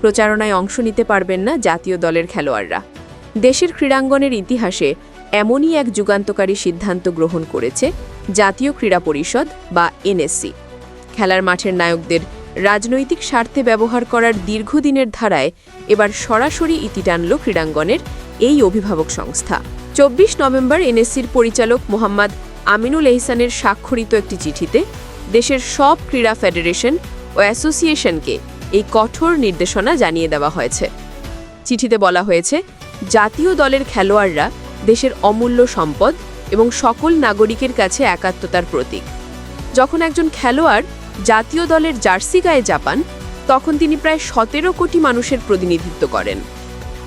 প্রচারণায় অংশ নিতে পারবেন না জাতীয় দলের খেলোয়াড়রা। দেশের ক্রীড়াঙ্গনের ইতিহাসে এমনই এক যুগান্তকারী সিদ্ধান্ত গ্রহণ করেছে জাতীয় ক্রীড়া পরিষদ বা এনএসসি। খেলার মাঠের নায়কদের রাজনৈতিক স্বার্থে ব্যবহার করার দীর্ঘদিনের ধারায় এবার সরাসরি ইতি টানল ক্রীড়াঙ্গনের এই অভিভাবক সংস্থা। চব্বিশ নভেম্বর এনএসসির পরিচালক মোহাম্মদ আমিনুল এহসানের স্বাক্ষরিত একটি চিঠিতে দেশের সব ক্রীড়া ফেডারেশন ও অ্যাসোসিয়েশনকে এই কঠোর নির্দেশনা জানিয়ে দেওয়া হয়েছে। চিঠিতে বলা হয়েছে, জাতীয় দলের খেলোয়াড়রা দেশের অমূল্য সম্পদ এবং সকল নাগরিকের কাছে একাত্মতার প্রতীক। যখন একজন খেলোয়াড় জাতীয় দলের জার্সি গায়ে জাপান, তখন তিনি প্রায় সতেরো কোটি মানুষের প্রতিনিধিত্ব করেন।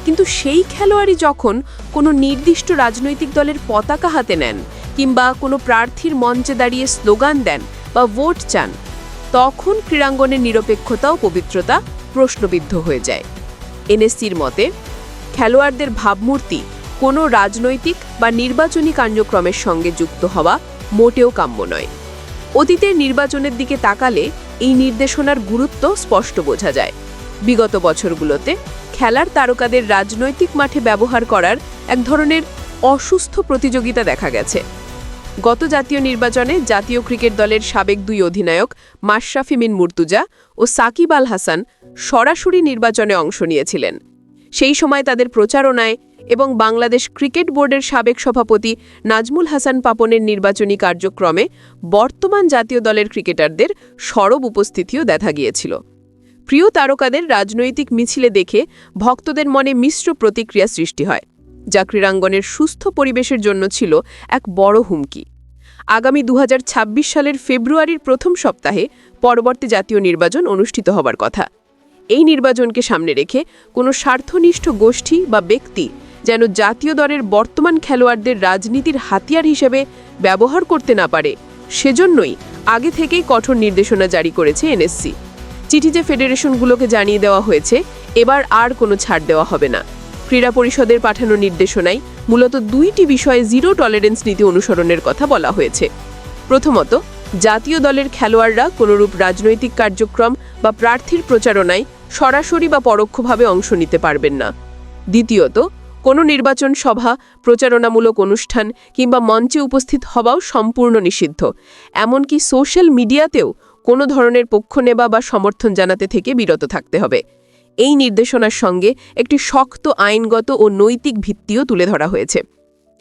কিন্তু সেই খেলোয়াড়ই যখন কোনো নির্দিষ্ট রাজনৈতিক দলের পতাকা হাতে নেন কিংবা কোনো প্রার্থীর মঞ্চে দাঁড়িয়ে স্লোগান দেন বা ভোট চান তখন ক্রীড়াঙ্গনের নিরপেক্ষতা ও পবিত্রতা প্রশ্নবিদ্ধ হয়ে যায়। এনএসসির মতে, খেলোয়াড়দের ভাবমূর্তি কোনো রাজনৈতিক বা নির্বাচনী কার্যক্রমের সঙ্গে যুক্ত হওয়া মোটেও কাম্য নয়। অতীতের নির্বাচনের দিকে তাকালে এই নির্দেশনার গুরুত্ব স্পষ্ট বোঝা যায়। বিগত বছরগুলোতে খেলার তারকাদের রাজনৈতিক মাঠে ব্যবহার করার এক ধরনের অসুস্থ প্রতিযোগিতা দেখা গেছে। গত জাতীয় নির্বাচনে জাতীয় ক্রিকেট দলের সাবেক দুই অধিনায়ক মাশরাফি মিন মুর্তুজা ও সাকিব আল হাসান সরাসরি নির্বাচনে অংশ নিয়েছিলেন। সেই সময় তাদের প্রচারণায় এবং বাংলাদেশ ক্রিকেট বোর্ডের সাবেক সভাপতি নাজমুল হাসান পাপনের নির্বাচনী কার্যক্রমে বর্তমান জাতীয় দলের ক্রিকেটারদের সরব উপস্থিতিও দেখা গিয়েছিল। প্রিয় তারকাদের রাজনৈতিক মিছিলে দেখে ভক্তদের মনে মিশ্র প্রতিক্রিয়া সৃষ্টি হয়। যা ক্রীড়াঙ্গনের সুস্থ পরিবেশের জন্য ছিল এক বড় হুমকি। আগামী দু হাজার ছাব্বিশ সালের ফেব্রুয়ারির প্রথম সপ্তাহে পরবর্তী জাতীয় নির্বাচন অনুষ্ঠিত হবার কথা। এই নির্বাচনকে সামনে রেখে কোনো স্বার্থনিষ্ঠ গোষ্ঠী বা ব্যক্তি যেন জাতীয় দলের বর্তমান খেলোয়াড়দের রাজনীতির হাতিয়ার হিসেবে ব্যবহার করতে না পারে, সেজন্যই আগে থেকেই কঠোর নির্দেশনা জারি করেছে এনএসসি। চিঠিতে ফেডারেশনগুলোকে জানিয়ে দেওয়া হয়েছে, এবার আর কোনো ছাড় দেওয়া হবে না। ক্রীড়া পরিষদের পাঠানো নির্দেশনায় মূলত দুইটি বিষয়ে জিরো টলারেন্স নীতি অনুসরণের কথা বলা হয়েছে। প্রথমত, জাতীয় দলের খেলোয়াড়রা কোনোরূপ রাজনৈতিক কার্যক্রম বা প্রার্থীর প্রচারণায় সরাসরি বা পরোক্ষভাবে অংশ নিতে পারবেন না। দ্বিতীয়ত, কোনো নির্বাচন সভা, প্রচারণামূলক অনুষ্ঠান কিংবা মঞ্চে উপস্থিত হওয়াও সম্পূর্ণ নিষিদ্ধ। এমনকি সোশ্যাল মিডিয়াতেও কোনো ধরনের পক্ষ নেবা বা সমর্থন জানাতে থেকে বিরত থাকতে হবে। এই নির্দেশনার সঙ্গে একটি শক্ত আইনগত ও নৈতিক ভিত্তিও তুলে ধরা হয়েছে।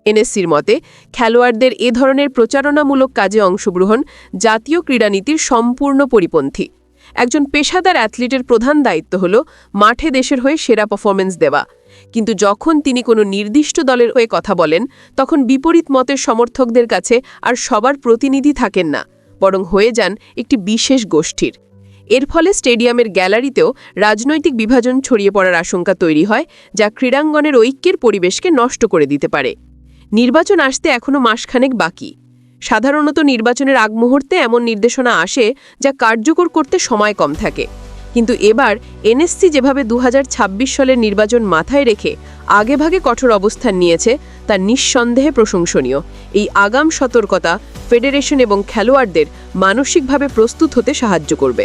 এনএসসির মতে, খেলোয়াড়দের এ ধরনের প্রচারণামূলক কাজে অংশগ্রহণ জাতীয় ক্রীড়ানীতির সম্পূর্ণ পরিপন্থী। একজন পেশাদার অ্যাথলিটের প্রধান দায়িত্ব হল মাঠে দেশের হয়ে সেরা পারফরমেন্স দেওয়া। কিন্তু যখন তিনি কোনো নির্দিষ্ট দলের হয়ে কথা বলেন, তখন বিপরীত মতের সমর্থকদের কাছে আর সবার প্রতিনিধি থাকেন না, বরং হয়ে যান একটি বিশেষ গোষ্ঠীর। এর ফলে স্টেডিয়ামের গ্যালারিতেও রাজনৈতিক বিভাজন ছড়িয়ে পড়ার আশঙ্কা তৈরি হয়, যা ক্রীড়াঙ্গনের ঐক্যের পরিবেশকে নষ্ট করে দিতে পারে। নির্বাচন আসতে এখনও মাসখানেক বাকি। সাধারণত নির্বাচনের আগ মুহূর্তে এমন নির্দেশনা আসে, যা কার্যকর করতে সময় কম থাকে। কিন্তু এবার এনএসসি যেভাবে দু হাজার ছাব্বিশ সালের নির্বাচন মাথায় রেখে আগেভাগে কঠোর অবস্থান নিয়েছে, তা নিঃসন্দেহে প্রশংসনীয়। এই আগাম সতর্কতা ফেডারেশন এবং খেলোয়াড়দের মানসিকভাবে প্রস্তুত হতে সাহায্য করবে।